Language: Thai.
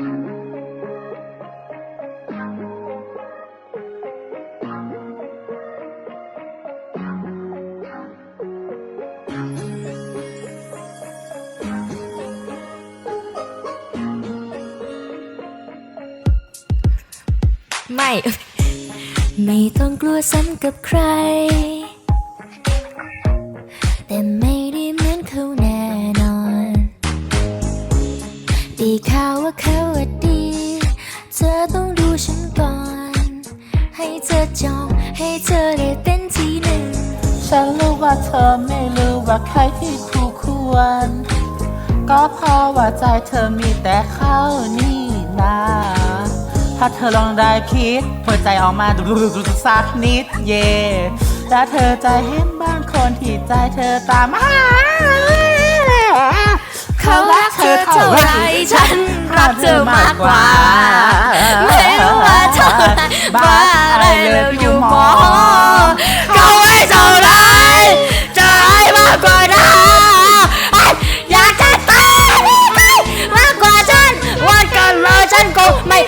ไม่ ไม่ต้องกลัวซ้ำกับใคร ดีข่าวว่าเขาว่าดี เธอต้องดูฉันก่อน ให้เธอจอง ให้เธอได้เป็นที่หนึ่ง ฉันรู้ว่าเธอไม่รู้ว่าใครที่คู่ควร ก็เพราะว่าใจเธอมีแต่เขานี่นาถ้าเธอลองได้คิดเปิดใจออกมาดูๆๆสักนิดเย่แล้วเธอจะเห็นบางคนที่ใจเธอตามหา เท่าไรฉันรักเธอมากกว่า ไม่รู้ว่าเท่าไรบ้าอะไรเลิฟอยู่หมอเขาไม่เท่าไรจะให้มากกว่านะอยากจะตายไมมากกว่าฉันวันกันเลยฉันก็ไม่